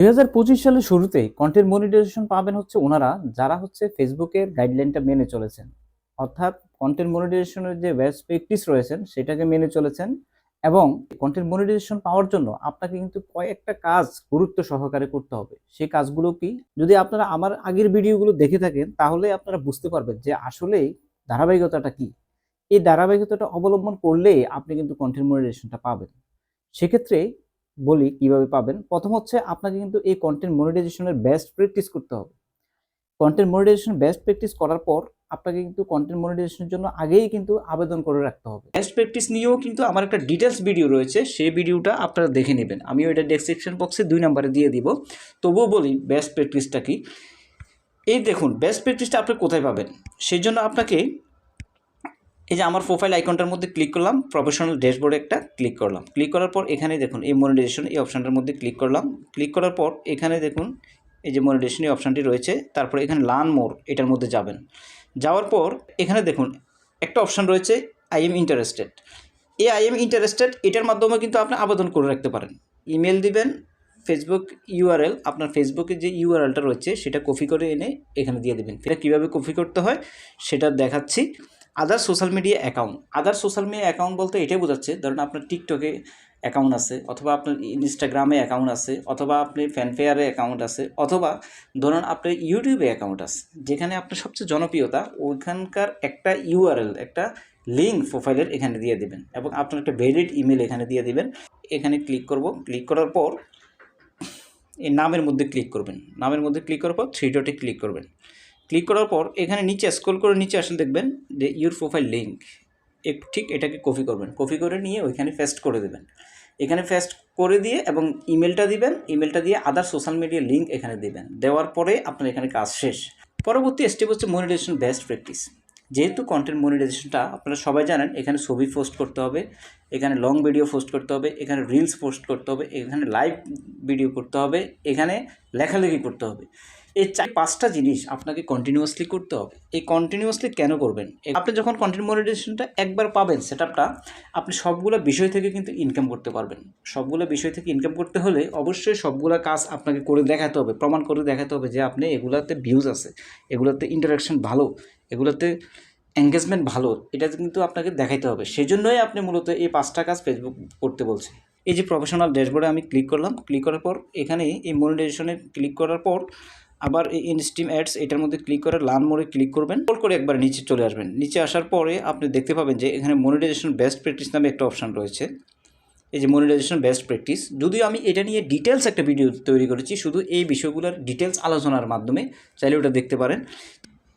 দুই হাজার পঁচিশ সালের শুরুতে কন্টেন্ট মনিটাইজেশন পাবেন হচ্ছে ওনারা, যারা হচ্ছে ফেসবুকের গাইডলাইনটা মেনে চলেছেন। অর্থাৎ কন্টেন্ট মনিটাইজেশনের যে বেস্ট প্র্যাকটিস রয়েছেন, সেটাকে মেনে চলেছেন এবং কন্টেন্ট মনিটাইজেশন পাওয়ার জন্য আপনাকে কিন্তু কয়েকটা কাজ গুরুত্ব সহকারে করতে হবে। সেই কাজগুলো কি? যদি আপনারা আমার আগের ভিডিওগুলো দেখে থাকেন, তাহলে আপনারা বুঝতে পারবেন যে আসলেই ধারাবাহিকতাটা কি। এই ধারাবাহিকতাটা অবলম্বন করলে আপনি কিন্তু কন্টেন্ট মনিটাইজেশনটা পাবেন। সেক্ষেত্রে বলি কীভাবে পাবেন। প্রথম হচ্ছে আপনাকে কিন্তু এই কন্টেন্ট মনিটাইজেশনের বেস্ট প্র্যাকটিস করতে হবে। কন্টেন্ট মনিটাইজেশন বেস্ট প্র্যাকটিস করার পর আপনাকে কিন্তু কন্টেন্ট মনিটাইজেশনের জন্য আগেই কিন্তু আবেদন করে রাখতে হবে। বেস্ট প্র্যাকটিস নিয়েও কিন্তু আমার একটা ডিটেলস ভিডিও রয়েছে, সেই ভিডিওটা আপনারা দেখে নেবেন। আমি ওইটা ডেসক্রিপশন বক্সে দুই নম্বরে দিয়ে দিব। তবুও বলি বেস্ট প্র্যাকটিসটা কি? এই দেখুন বেস্ট প্র্যাকটিসটা আপনি কোথায় পাবেন? সেই জন্য আপনাকে এই যে আমার প্রোফাইল আইকনটার মধ্যে ক্লিক করলাম প্রফেশনাল ড্যাশবোর্ডে একটা ক্লিক করলাম। ক্লিক করার পর এখানে দেখুন, এই মনিটাইজেশন এই অপশানটার মধ্যে ক্লিক করলাম। ক্লিক করার পর এখানে দেখুন, এই যে মনিটাইজেশন এই অপশানটি রয়েছে, তারপরে এখানে লার্ন মোর এটার মধ্যে যাবেন। যাওয়ার পর এখানে দেখুন, একটা অপশান রয়েছে আই এম ইন্টারেস্টেড এই আই এম ইন্টারেস্টেড এটার মাধ্যমে কিন্তু আপনি আবেদন করে রাখতে পারেন। ইমেল দিবেন ফেসবুক ইউআরএল আপনার ফেসবুকে যে ইউআরএলটা রয়েছে, সেটা কপি করে এনে এখানে দিয়ে দেবেন। এটা কীভাবে কপি করতে হয়, সেটা দেখাচ্ছি। Other social media account other social media account বলতে এটাই বোঝাচ্ছে, ধরুন আপনার টিকটকে অ্যাকাউন্ট আছে, অথবা আপনার ইনস্টাগ্রামে অ্যাকাউন্ট আছে, অথবা আপনি ফ্যানফেয়ারে অ্যাকাউন্ট আছে, অথবা ধরুন আপনার ইউটিউবে অ্যাকাউন্ট আছে, যেখানে আপনার সবচেয়ে জনপ্রিয়তা, ওইখানকার একটা ইউআরএল একটা লিঙ্ক প্রোফাইলের এখানে দিয়ে দেবেন এবং আপনার একটা ভ্যালিড ইমেল এখানে দিয়ে দেবেন। এখানে ক্লিক করব ক্লিক করার পর এই নামের মধ্যে ক্লিক করবেন, নামের মধ্যে ক্লিক করার পর থ্রি ডটে ক্লিক করবেন। ক্লিক করার পর এখানে নিচে স্ক্রল করে নিচে আসলে দেখবেন যে ইউর প্রোফাইল লিঙ্ক এক ঠিক এটাকে কপি করবেন। কপি করে নিয়ে ওইখানে পেস্ট করে দেবেন। এখানে পেস্ট করে দিয়ে এবং ইমেলটা দিবেন। ইমেলটা দিয়ে আদার সোশ্যাল মিডিয়া লিঙ্ক এখানে দিবেন। দেওয়ার পরে আপনার এখানে কাজ শেষ। পরবর্তী স্টেপ হচ্ছে মনিটাইজেশন বেস্ট প্র্যাকটিস যেহেতু কন্টেন্ট মনিটাইজেশনটা আপনারা সবাই জানেন, এখানে ছবি পোস্ট করতে হবে, এখানে লং ভিডিও পোস্ট করতে হবে, এখানে রিলস পোস্ট করতে হবে, এখানে লাইভ ভিডিও করতে হবে, এখানে লেখালেখি করতে হবে। এই চার, পাঁচটা জিনিস আপনাকে কন্টিনিউয়াসলি করতে হবে। এই কন্টিনিউয়াসলি কেন করবেন? আপনি যখন কন্টেন্ট মনিটাইজেশনটা একবার পাবেন সেটআপটা আপনি সবগুলো বিষয় থেকে কিন্তু ইনকাম করতে পারবেন। সবগুলো বিষয় থেকে ইনকাম করতে হলে অবশ্যই সবগুলো কাজ আপনাকে করে দেখাতে হবে, প্রমাণ করে দেখাতে হবে যে আপনি এগুলাতে ভিউজ আছে, এগুলোতে ইন্টারাকশন ভালো, এগুলোতে এঙ্গেজমেন্ট ভালো, এটা কিন্তু আপনাকে দেখাইতে হবে। সেই জন্যই আপনি মূলত এই পাঁচটা কাজ ফেসবুক করতে বলছে এই যে প্রফেশনাল ড্যাশবোর্ডে আমি ক্লিক করলাম ক্লিক করার পর এখানে এই মনিটাইজেশনে ক্লিক করার পর আবার এই ইনস্টিম অ্যাডস এটার মধ্যে ক্লিক করে লার্ন মোড়ে ক্লিক করবেন। কল করে একবার নিচে চলে আসবেন। নিচে আসার পরে আপনি দেখতে পাবেন যে এখানে মনিটাইজেশন বেস্ট প্র্যাকটিস নামে একটা অপশান রয়েছে। এই যে মনিটাইজেশন বেস্ট প্র্যাকটিস যদিও আমি এটা নিয়ে ডিটেলস একটা ভিডিও তৈরি করেছি, শুধু এই বিষয়গুলোর ডিটেলস আলোচনার মাধ্যমে, চাইলে ওটা দেখতে পারেন।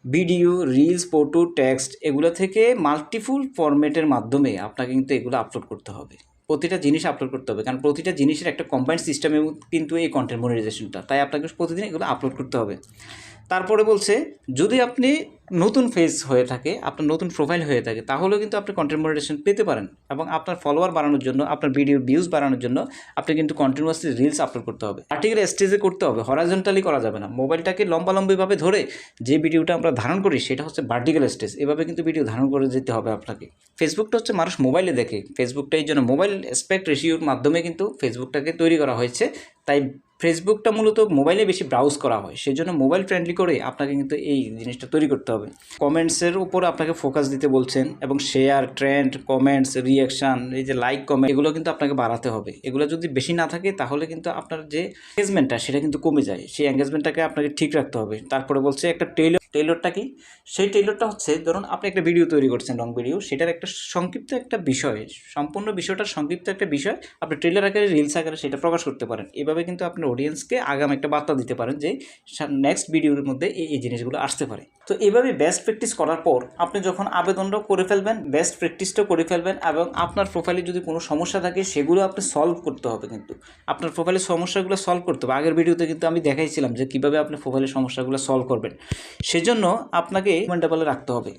ভিডিও রিলস ফটো টেক্সট এগুলো থেকে মাল্টিফুল ফরম্যাটের মাধ্যমে আপনাকে কিন্তু এগুলো আপলোড করতে হবে। প্রতিটা জিনিস আপলোড করতে হবে। কারণ প্রতিটা জিনিসের একটা কম্বাইন্ড সিস্টেমে কিন্তু এই কন্টেন্ট মনিটাইজেশনটা তাই আপনাকে প্রতিদিন এগুলো আপলোড করতে হবে। তারপরে বলছে, যদি আপনি নতুন ফেজ হয়ে থাকে, আপনার নতুন প্রোফাইল হয়ে থাকে, তাহলেও কিন্তু আপনি কন্টেন্ট মনিটাইজেশন পেতে পারেন এবং আপনার ফলোয়ার বাড়ানোর জন্য, আপনার ভিডিও ভিউজ বাড়ানোর জন্য, আপনি কিন্তু কন্টিনিউয়াসলি রিলস আপলোড করতে হবে। আর্টিকেল স্টেজে করতে হবে হরাজন্টালি করা যাবে না। মোবাইলটাকে লম্বালম্বিভাবে ধরে যে ভিডিওটা আমরা ধারণ করি, সেটা হচ্ছে ভার্টিক্যাল স্টেজ এভাবে কিন্তু ভিডিও ধারণ করে যেতে হবে আপনাকে। ফেসবুকটা হচ্ছে মানুষ মোবাইলে দেখে। ফেসবুকটা এই জন্য মোবাইল স্পেক্ট রেশিওর মাধ্যমে কিন্তু ফেসবুকটাকে তৈরি করা হয়েছে। তাই ফেসবুকটা মূলত মোবাইলে বেশি ব্রাউজ করা হয়। সেই জন্য মোবাইল ফ্রেন্ডলি করে আপনাকে কিন্তু এই জিনিসটা তৈরি করতে হবে। কমেন্টসের উপর আপনাকে ফোকাস দিতে বলছেন এবং শেয়ার ট্রেন্ড কমেন্টস রিয়াকশান এই যে লাইক কমেন্ট এগুলো কিন্তু আপনাকে বাড়াতে হবে। এগুলো যদি বেশি না থাকে, তাহলে কিন্তু আপনার যে এঙ্গেজমেন্টটা সেটা কিন্তু কমে যায়। সেই এঙ্গেজমেন্টটাকে আপনাকে ঠিক রাখতে হবে। তারপরে বলছে একটা টেইলর টেইলরটা কি? সেই টেইলরটা হচ্ছে, ধরুন আপনি একটা ভিডিও তৈরি করছেন লং ভিডিও সেটার একটা সংক্ষিপ্ত একটা বিষয়, সম্পূর্ণ বিষয়টার সংক্ষিপ্ত একটা বিষয় আপনি ট্রেলার আকারে রিলস আকারে সেটা প্রকাশ করতে পারেন। এভাবে কিন্তু আপনার অডিয়েন্সকে আগাম একটা বার্তা দিতে পারেন যে নেক্সট ভিডিওর মধ্যে এই এই জিনিসগুলো আসতে পারে। তো এভাবে বেস্ট প্র্যাকটিস করার পর আপনি যখন আবেদনটাও করে ফেলবেন বেস্ট প্র্যাকটিসটাও করে ফেলবেন এবং আপনার প্রোফাইলে যদি কোনো সমস্যা থাকে, সেগুলো আপনি সলভ করতে হবে কিন্তু। আপনার প্রোফাইলের সমস্যাগুলো সলভ করতে হবে। আগের ভিডিওতে কিন্তু আমি দেখাইছিলাম যে, কীভাবে আপনি প্রোফাইলের সমস্যাগুলো সলভ করবেন। সেজন্য আপনাকে কমেন্টেবলে রাখতে হবে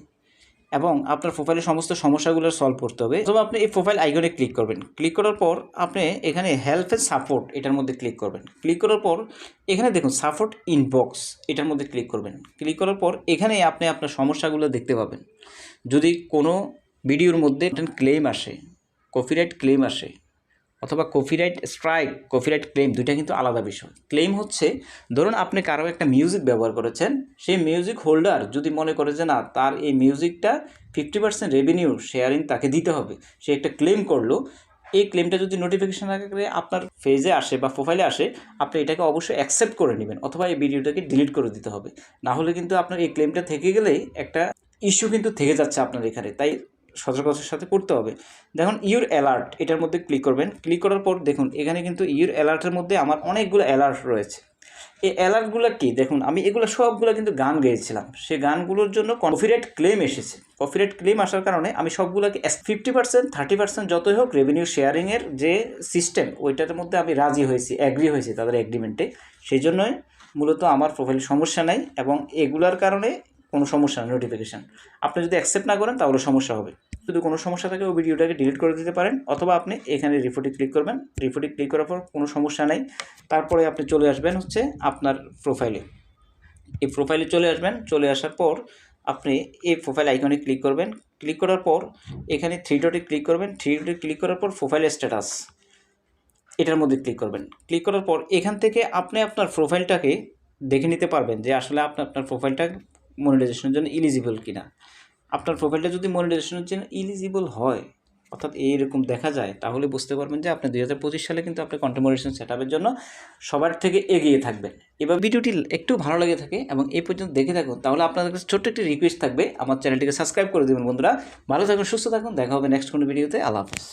এবং আপনার প্রোফাইলের সমস্ত সমস্যাগুলো সলভ করতে হবে। অথবা আপনি এই প্রোফাইল আইকনে ক্লিক করবেন। ক্লিক করার পর আপনি এখানে হেল্প এন্ড সাপোর্ট এটার মধ্যে ক্লিক করবেন। ক্লিক করার পর এখানে দেখুন সাপোর্ট ইনবক্স এটার মধ্যে ক্লিক করবেন। ক্লিক করার পর এখানে আপনি আপনার সমস্যাগুলো দেখতে পাবেন। যদি কোনো ভিডিওর মধ্যে ক্লেম আসে কপিরাইট ক্লেম আসে অথবা কপিরাইট স্ট্রাইক কপিরাইট ক্লেম দুইটা কিন্তু আলাদা বিষয়। ক্লেম হচ্ছে, ধরুন আপনি কারও একটা মিউজিক ব্যবহার করেছেন, সেই মিউজিক হোল্ডার যদি মনে করে যে না, তার এই মিউজিকটা ফিফটি পার্সেন্ট রেভিনিউ শেয়ারিং তাকে দিতে হবে, সে একটা ক্লেম করল, এই ক্লেমটা যদি নোটিফিকেশন আকারে আপনার ফেজে আসে বা প্রোফাইলে আসে, আপনি এটাকে অবশ্যই অ্যাকসেপ্ট করে নেবেন, অথবা এই ভিডিওটাকে ডিলিট করে দিতে হবে। না হলে কিন্তু আপনার এই ক্লেমটা থেকে গেলেই একটা ইস্যু কিন্তু থেকে যাচ্ছে আপনার এখানে। তাই সতর্কতার সাথে করতে হবে। দেখুন ইউর অ্যালার্ট এটার মধ্যে ক্লিক করবেন। ক্লিক করার পর দেখুন, এখানে কিন্তু ইউর অ্যালার্টের মধ্যে আমার অনেকগুলো অ্যালার্ট রয়েছে। এই অ্যালার্টগুলো কি? দেখুন, আমি এগুলো সবগুলো কিন্তু গান গেয়েছিলাম। সে গানগুলোর জন্য কনফিডেন্ট ক্লেম এসেছে। কপিরাইট ক্লেম আসার কারণে আমি সবগুলোকে ফিফটি পার্সেন্ট থার্টি পার্সেন্ট যতই হোক রেভিনিউ শেয়ারিংয়ের যে সিস্টেম ওইটার মধ্যে আমি রাজি হয়েছি অ্যাগ্রি হয়েছি তাদের এগ্রিমেন্টে সেই জন্যই মূলত আমার প্রোফাইল সমস্যা নাই এবং এগুলার কারণে কোনো সমস্যা নোটিফিকেশান আপনি যদি অ্যাকসেপ্ট না করেন তাহলে সমস্যা হবে। যদি কোনো সমস্যা থাকে ওই ভিডিওটাকে ডিলিট করে দিতে পারেন, অথবা আপনি এখানে রিপোর্টে ক্লিক করবেন। রিপোর্টে ক্লিক করার পর কোনো সমস্যা নেই। তারপরে আপনি চলে আসবেন হচ্ছে আপনার প্রোফাইলে এই প্রোফাইলে চলে আসবেন, চলে আসার পর আপনি এই প্রোফাইল আইকনে ক্লিক করবেন। ক্লিক করার পর এখানে থ্রি ডটে ক্লিক করবেন। থ্রি ডটে ক্লিক করার পর প্রোফাইল স্ট্যাটাস এটার মধ্যে ক্লিক করবেন। ক্লিক করার পর এখান থেকে আপনি আপনার প্রোফাইলটাকে দেখে নিতে পারবেন যে আসলে আপনি, আপনার প্রোফাইলটা মনিটাইজেশনের জন্য ইলিজিবল কিনা। আপনার প্রোফাইলটা যদি মনিটাইজেশনের জন্য ইলিজিবল হয়, অর্থাৎ এইরকম দেখা যায়, তাহলে বুঝতে পারবেন যে আপনি দুই হাজার পঁচিশ সালে কিন্তু আপনি কন্টেমোরেশন সেট আপের জন্য সবার থেকে এগিয়ে থাকবেন। এবার ভিডিওটি একটু ভালো লাগে থাকে এবং এই পর্যন্ত দেখে থাকুন, তাহলে আপনাদের কাছে ছোট্ট একটি রিকোয়েস্ট থাকবে, আমার চ্যানেলটিকে সাবস্ক্রাইব করে দেবেন বন্ধুরা। ভালো থাকুন, সুস্থ থাকুন, দেখা হবে নেক্সট কোনো ভিডিওতে আল্লাহ হাফেজ।